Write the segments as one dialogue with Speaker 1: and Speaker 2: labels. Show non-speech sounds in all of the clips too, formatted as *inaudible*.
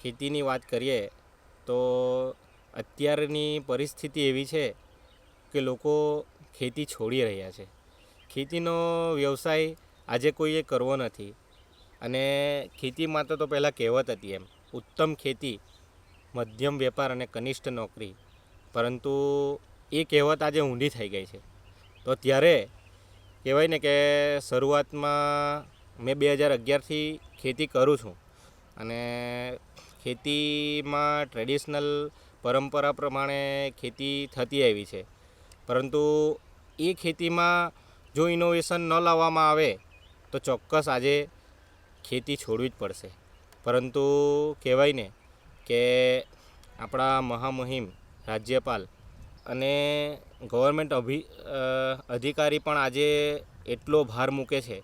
Speaker 1: ખેતીની વાત કરીએ, તો અત્યારની પરિસ્થિતિ એવી છે કે લોકો ખેતી છોડી રહ્યા છે. ખેતીનો વ્યવસાય આજે કોઈએ કરવો નથી અને ખેતીમાં તો તો પહેલાં કહેવત હતી એમ, ઉત્તમ ખેતી, મધ્યમ વેપાર અને કનિષ્ઠ નોકરી. પરંતુ એ કહેવત આજે ઊંડી થઈ ગઈ છે. તો ત્યારે કહેવાય ને કે શરૂઆતમાં મેં બે હજાર અગિયારથી ખેતી કરું છું અને ખેતીમાં ટ્રેડિશનલ પરંપરા પ્રમાણે ખેતી થતી આવી છે. પરંતુ એ ખેતીમાં જો ઇનોવેશન ન લાવવામાં આવે, તો ચોક્કસ આજે ખેતી છોડવી જ પડશે. પરંતુ કહેવાય ને કે આપણા મહામહિમ રાજ્યપાલ અને ગવર્મેન્ટ અભિ અધિકારી પણ આજે એટલો ભાર મૂકે છે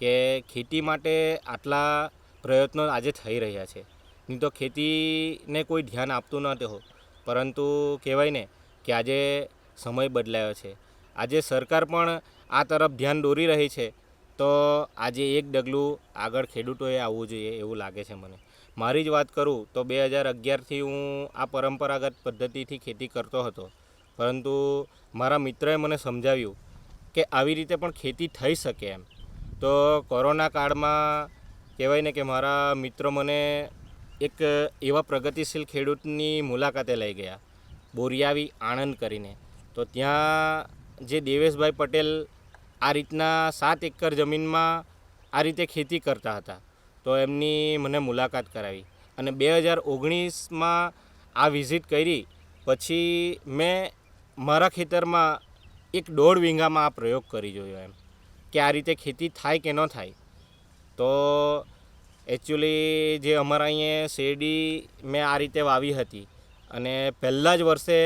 Speaker 1: કે ખેતી માટે આટલા પ્રયત્નો આજે થઈ રહ્યા છે. નહીં તો ખેતીને કોઈ ધ્યાન આપતું નથી હો પરંતુ કહેવાય ને કે આજે સમય બદલાયો છે. આજે સરકાર પણ આ તરફ ધ્યાન દોરી રહી છે. તો આજે એક ડગલું આગળ ખેડૂતોએ આવવું જોઈએ એવું લાગે છે મને. મારી જ વાત કરું તો બે હજાર અગિયારથી હું આ પરંપરાગત પદ્ધતિથી ખેતી કરતો હતો. પરંતુ મારા મિત્રએ મને સમજાવ્યું કે આવી રીતે પણ ખેતી થઈ શકે એમ. તો કોરોના કાળમાં કહેવાય ને કે મારા મિત્રો મને એક એવા પ્રગતિશીલ ખેડૂતની મુલાકાતે લઈ ગયા, બોરિયાવી આણંદ કરીને. તો ત્યાં જે દેવેશભાઈ પટેલ આ રીતના સાત એકર જમીનમાં આ રીતે ખેતી કરતા હતા, તો એમની મને મુલાકાત કરાવી. અને બે હજાર ઓગણીસમાં આ વિઝિટ કરી, પછી મેં મારા ખેતરમાં એક દોઢ વીંગામાં આ પ્રયોગ કરી જોયો એમ, કે આ રીતે ખેતી થાય કે ન થાય. તો એકચ્યુઅલી જે અમારા અહીંયા શેરડી મેં આ રીતે વાવી હતી. અને પહેલાં જ વર્ષે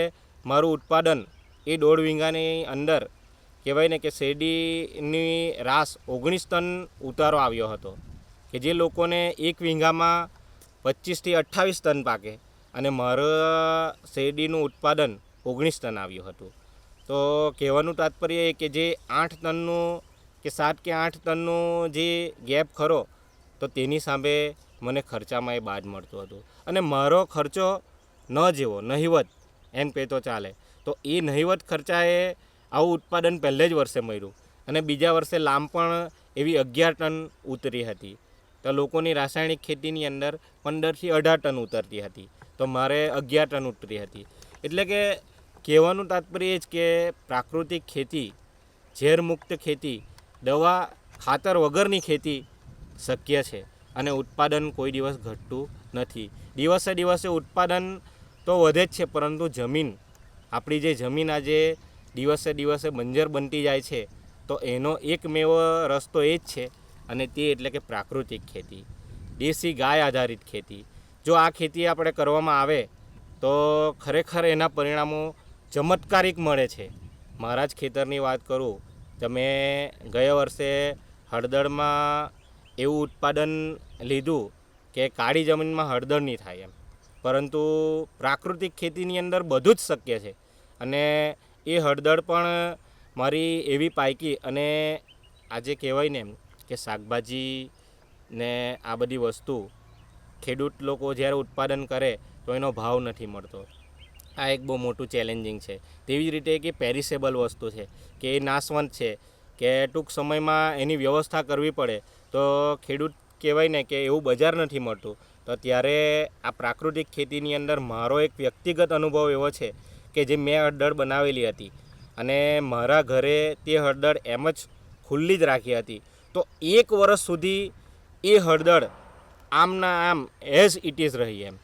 Speaker 1: મારું ઉત્પાદન એ દોઢ વીંગાની અંદર કહેવાય ને કે શેરડીની રાસ ઓગણીસ ટન ઉતારો આવ્યો હતો, કે જે લોકોને એક વીંગામાં પચીસથી અઠ્ઠાવીસ ટન પાકે. અને મારા શેરડીનું ઉત્પાદન ઓગણીસ ટન આવ્યું હતું. તો કહેવાનું તાત્પર્ય એ કે જે આઠ ટનનું, કે સાત કે આઠ ટનનું જે ગેપ ખરો તો તેની સામે મને ખર્ચામાં એ બાદ મળતું હતું. અને મારો ખર્ચો ન જેવો, નહિવત, એમ કહેતો ચાલે. તો એ નહિવત ખર્ચાએ આવું ઉત્પાદન પહેલે જ વર્ષે મળ્યું. અને બીજા વર્ષે લામ પણ એવી અગિયાર ટન ઉતરી હતી. તો લોકોની રાસાયણિક ખેતીની અંદર પંદરથી અઢાર ટન ઉતરતી હતી. તો મારે અગિયાર ટન ઉતરી હતી. એટલે કે કહેવાનું તાત્પર્ય એ જ કે પ્રાકૃતિક ખેતી, ઝેરમુક્ત ખેતી, દવા ખાતર વગરની ખેતી શક્ય છે અને ઉત્પાદન કોઈ દિવસ ઘટતું નથી. દિવસે દિવસે ઉત્પાદન તો વધે જ છે, પરંતુ જમીન, આપણી જે જમીન આજે દિવસે દિવસે બંજર બનતી જાય છે, તો એનો એકમેવો રસ્તો એ જ છે અને તે એટલે કે પ્રાકૃતિક ખેતી, દેશી ગાય આધારિત ખેતી. જો આ ખેતી આપણે કરવામાં આવે, તો ખરેખર એના પરિણામો ચમત્કારિક મળે છે. મારા જ ખેતરની વાત કરું તમે ગયા વર્ષે હળદરમાં એવું ઉત્પાદન લીધું કે કાળી જમીનમાં હળદર નહીં થાય એમ. પરંતુ પ્રાકૃતિક ખેતીની અંદર બધું જ શક્ય છે. અને એ હળદર પણ મારી એવી પાયકી અને આજે કહેવાય ને કે શાકભાજી ને આ બધી વસ્તુ ખેડૂત લોકો જ્યારે ઉત્પાદન કરે તો એનો ભાવ નથી મળતો. આ એક બહુ મોટું ચેલેન્જિંગ છે. તેવી જ રીતે કે પેરિસેબલ વસ્તુ છે કે એ નાશવંત છે. કે ટૂંક સમયમાં એની વ્યવસ્થા કરવી પડે. તો ખેડૂત કહેવાય ને કે એવું બજાર નથી મળતું. તો ત્યારે આ પ્રાકૃતિક ખેતીની અંદર મારો એક વ્યક્તિગત અનુભવ એવો છે કે જે મેં હળદર બનાવેલી હતી. અને મારા ઘરે તે હળદર એમ જ ખુલ્લી જ રાખી હતી. તો એક વર્ષ સુધી એ હળદર આમના આમ એઝ ઇટ ઇઝ રહી એમ.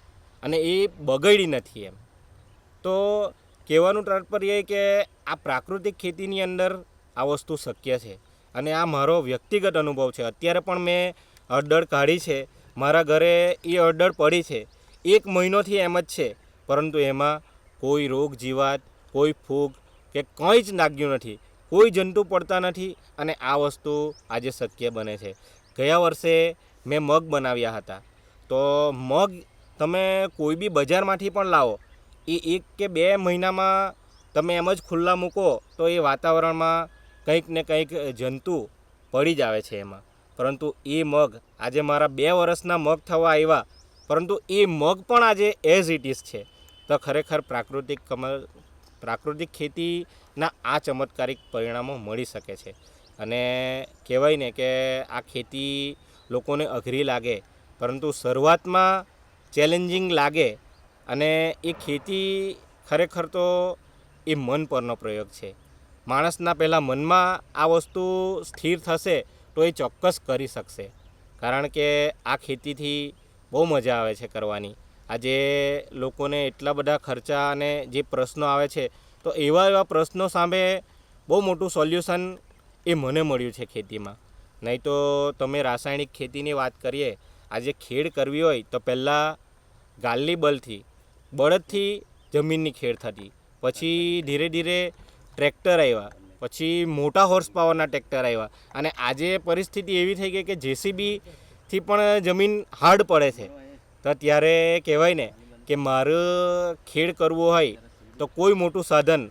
Speaker 1: અને એ બગડી નથી એમ. તો કહેવાનું તાત્પર્ય કે આ પ્રાકૃતિક ખેતીની અંદર આ વસ્તુ શક્ય છે. અને આ મારો વ્યક્તિગત અનુભવ છે. અત્યારે પણ મેં હળદર કાઢી છે. મારા ઘરે એ હળદર પડી છે. એક મહિનોથી એમ જ છે. પરંતુ એમાં કોઈ રોગ, જીવાત, કોઈ ફૂગ કે કંઈ જ લાગ્યું નથી. કોઈ જંતુ પડતા નથી અને આ વસ્તુ આજે શક્ય બને છે. ગયા વર્ષે મેં મગ બનાવ્યા હતા. તો મગ તમે કોઈ બી બજારમાંથી પણ લાવો. એ એક કે બે મહિનામાં તમે એમ જ ખુલ્લા મૂકો તો એ વાતાવરણમાં કંઈક ને કંઈક જંતુ પડી જ આવે છે એમાં. પરંતુ એ મગ, આજે મારા બે વર્ષના મગ થવા આવ્યા, પરંતુ એ મગ પણ આજે એઝ ઇટ ઇઝ છે. તો ખરેખર પ્રાકૃતિક કમલ, પ્રાકૃતિક ખેતીના આ ચમત્કારિક પરિણામો મળી શકે છે. અને કહેવાય ને કે આ ખેતી લોકોને અઘરી લાગે, પરંતુ શરૂઆતમાં ચેલેન્જિંગ લાગે, અને એ ખેતી ખરેખર તો એ મન પરનો પ્રયોગ છે. માણસના પહેલાં મનમાં આ વસ્તુ સ્થિર થશે તો એ ચોક્કસ કરી શકશે. કારણ કે આ ખેતીથી બહુ મજા આવે છે કરવાની. આજે લોકોને એટલા બધા ખર્ચા અને જે પ્રશ્નો આવે છે, તો એવા એવા પ્રશ્નો સામે બહુ મોટું સોલ્યુશન એ મને મળ્યું છે ખેતીમાં. નહીં તો તમે રાસાયણિક ખેતીની વાત કરીએ, આજે ખેડ કરવી હોય તો પહેલાં ગાલની બળથી બળદથી જમીનની ખેડ થતી. પછી ધીરે ધીરે ટ્રેક્ટર આવ્યા પછી મોટા હોર્સ પાવરના ટ્રેક્ટર આવ્યા અને આજે પરિસ્થિતિ એવી થઈ ગઈ કે જેસીબીથી પણ જમીન હાર્ડ પડે છે. તો ત્યારે કહેવાય ને કે મારે ખેડ કરવો હોય તો કોઈ મોટું સાધન,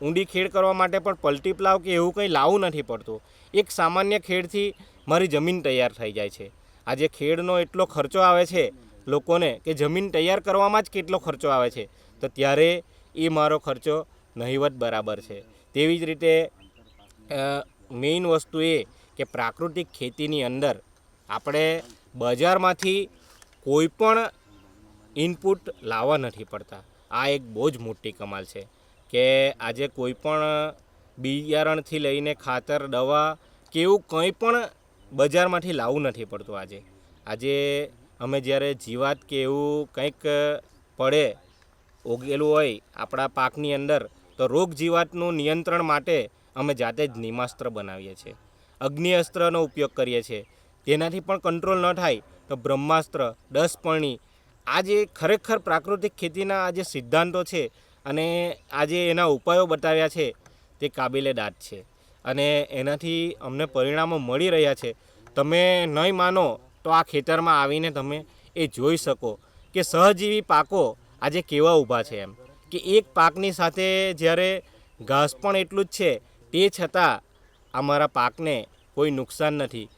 Speaker 1: ઊંડી ખેડ કરવા માટે પણ પલટી પ્લાવ કે એવું કંઈ લાવવું નથી પડતું. એક સામાન્ય ખેડથી મારી જમીન તૈયાર થઈ જાય છે. આજે ખેડનો એટલો ખર્ચો આવે છે લોકોને કે જમીન તૈયાર કરવામાં જ કેટલો ખર્ચો આવે છે. તો ત્યારે એ મારો ખર્ચો નહિવત બરાબર છે. તેવી જ રીતે મેઇન વસ્તુ એ કે પ્રાકૃતિક ખેતીની અંદર આપણે બજારમાંથી કોઈ પણ ઇનપુટ લાવવા નથી પડતા. આ એક બહુ જ મોટી કમાલ છે કે આજે કોઈ પણ બિયારણથી લઈને ખાતર, દવા કે એવું કંઈ પણ બજારમાંથી લાવવું નથી પડતું આજે. આજે અમે જ્યારે જીવાત કે એવું કંઈક પડે, ઉગેલું હોય આપણા પાકની અંદર તો રોગ જીવાતનું નિયંત્રણ માટે અમે જાતે જ નિમાસ્ત્ર બનાવીએ છીએ. અગ્નિ અસ્ત્રનો ઉપયોગ કરીએ છીએ. તેનાથી પણ કંટ્રોલ ન થાય તો બ્રહ્માસ્ત્ર, દસપર્ણી, આ જે ખરેખર પ્રાકૃતિક ખેતીના આ જે સિદ્ધાંતો છે અને આજે એના ઉપાયો બતાવ્યા છે તે કાબિલે દાદ છે. અને એનાથી અમને પરિણામો મળી રહ્યા છે. તમે નહીં માનો તો આ ખેતરમાં આવીને તમે એ જોઈ શકો કે સહજીવી પાકો આજે કેવા ઊભા છે એમ. કે એક પાકની સાથે જ્યારે ઘાસ પણ એટલું જ છે, તે છતાં અમારા પાકને કોઈ નુકસાન નથી.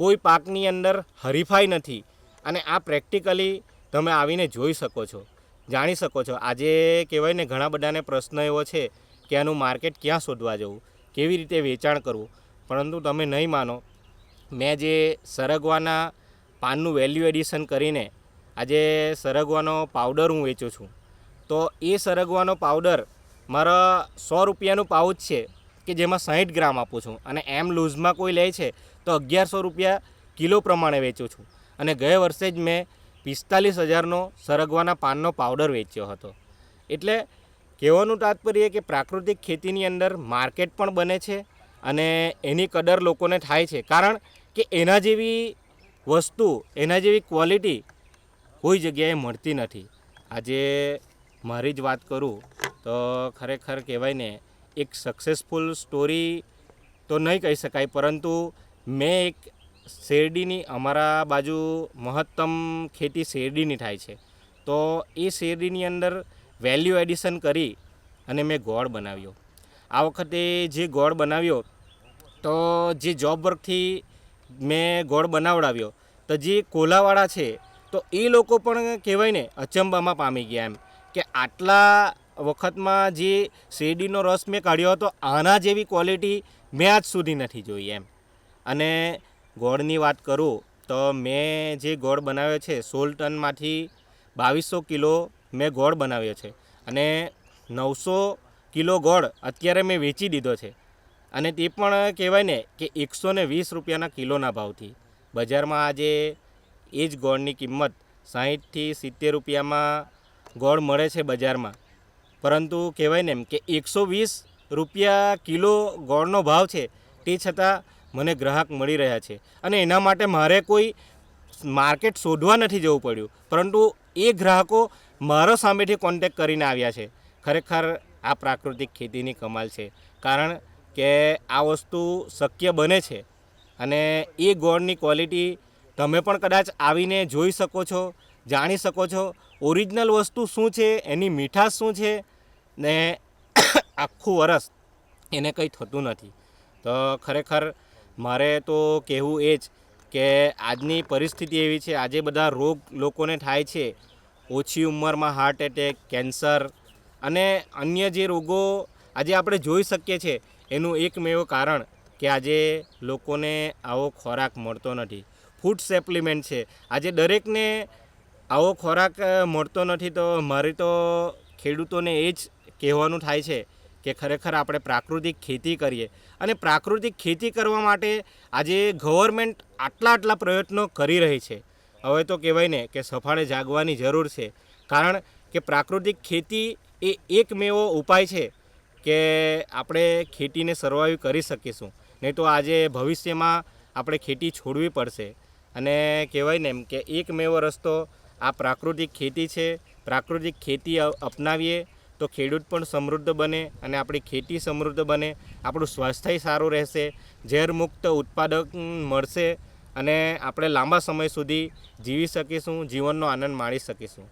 Speaker 1: કોઈ પાકની અંદર હરીફાઈ નથી. અને આ પ્રેક્ટિકલી તમે આવીને જોઈ શકો છો, જાણી શકો છો. આજે કહેવાય ને, ઘણા બધાને પ્રશ્ન એવો છે કે આનું માર્કેટ ક્યાં શોધવા જવું? કેવી રીતે વેચાણ કરવું? પરંતુ તમે નહીં માનો, મેં જે સરગવાના પાનનું વેલ્યુ એડિશન કરીને આજે સરગવાનો પાવડર હું વેચું છું. તો એ સરગવાનો પાવડર મારા સો રૂપિયાનું પાઉચ છે કે જેમાં સાહીઠ ગ્રામ આપું છું. અને એમ લૂઝમાં કોઈ લે છે તો અગિયારસો રૂપિયા કિલો પ્રમાણે વેચું છું. અને ગયા વર્ષે જ મેં પિસ્તાલીસ હજારનો સરગવાના પાનનો પાવડર વેચ્યો હતો. એટલે કહેવાનું તાત્પર્ય કે પ્રાકૃતિક ખેતીની અંદર માર્કેટ પણ બને છે અને એની કદર લોકોને થાય છે. કારણ કે એના જેવી વસ્તુ, એના જેવી ક્વોલિટી કોઈ જગ્યાએ મળતી નથી. આજે મારી જ વાત કરું, તો ખરેખર કહેવાય ને, એક સક્સેસફુલ સ્ટોરી તો નહીં કહી શકાય, પરંતુ મેં એક શેરડીની અમારા બાજુ મહત્તમ ખેતી શેરડીની થાય છે. તો એ શેરડીની અંદર વેલ્યુ એડિશન કરી અને મેં ગોળ બનાવ્યો. આ વખતે જે ગોળ બનાવ્યો, તો જે જોબ વર્કથી મેં ગોળ બનાવડાવ્યો, તો જે કોલાવાળા છે, તો એ લોકો પણ કહેવાય ને, અચંબામાં પામી ગયા એમ. કે આટલા વખતમાં જે શેરડીનો રસ મેં કાઢ્યો હતો, આના જેવી ક્વોલિટી મેં આજ સુધી નથી જોઈ એમ. અને ગોળની વાત કરું તો મેં જે ગોળ બનાવ્યો છે, સોળ ટનમાંથી બાવીસો કિલો મેં ગોળ બનાવ્યો છે. અને નવસો કિલો ગોળ અત્યારે મેં વેચી દીધો છે. અને તે પણ કહેવાય ને કે એકસો ને વીસ રૂપિયાના કિલોના ભાવથી. બજારમાં આજે એ જ ગોળની કિંમત સાહીઠથી સિત્તેર રૂપિયામાં ગોળ મળે છે બજારમાં. પરંતુ કહેવાય ને એમ કે એકસો વીસ રૂપિયા કિલો ગોળનો ભાવ છે તે છતાં મને ગ્રાહક મળી રહ્યા છે. અને એના માટે મારે કોઈ માર્કેટ શોધવા નથી જવું પડ્યું. પરંતુ એ ગ્રાહકો મારા સામેથી કોન્ટેક કરીને આવ્યા છે. ખરેખર આ પ્રાકૃતિક ખેતીની કમાલ છે. કારણ કે આ વસ્તુ શક્ય બને છે. અને એ ગોળની ક્વોલિટી તમે પણ કદાચ આવીને જોઈ શકો છો. જાણી શકો છો ઓરિજિનલ વસ્તુ શું છે, એની મીઠાશ શું છે ને *coughs* આખું વરસ એને કંઈ થતું નથી. તો ખરેખર મારે તો કહેવું એ જ કે આજની પરિસ્થિતિ એવી છે, આજે બધા રોગ લોકોને થાય છે, ઓછી ઉંમરમાં હાર્ટ એટેક કેન્સર અને અન્ય જે રોગો આજે આપણે જોઈ શકીએ છીએ એનું એકમેવ કારણ કે આજે લોકોને આવો ખોરાક મળતો નથી. ફૂડ સપ્લિમેન્ટ છે. આજે દરેકને આવો ખોરાક મળતો નથી તો મારી તો ખેડૂતોને એ જ કહેવાનું થાય છે કે ખરેખર આપણે પ્રાકૃતિક ખેતી કરીએ. અને પ્રાકૃતિક ખેતી કરવા માટે આજે ગવર્મેન્ટ આટલા આટલા પ્રયત્નો કરી રહી છે. હવે તો કહેવાય ને કે સફાળે જાગવાની જરૂર છે. કારણ કે પ્રાકૃતિક ખેતી એ એકમેવો ઉપાય છે કે આપણે ખેતીને સર્વાઈવ કરી શકીશું. નહીં તો આજે ભવિષ્યમાં આપણે ખેતી છોડવી પડશે. અને કહેવાય ને એમ કે એકમેવો રસ્તો આ પ્રાકૃતિક ખેતી છે. પ્રાકૃતિક ખેતી અપનાવીએ તો ખેડૂત પણ સમૃદ્ધ બને અને આપણી ખેતી સમૃદ્ધ બને. આપણું સ્વાસ્થ્ય સારું રહેશે ઝેરમુક્ત ઉત્પાદક મળશે અને આપણે લાંબા સમય સુધી જીવી શકીશું, જીવનનો આનંદ માણી શકીશું.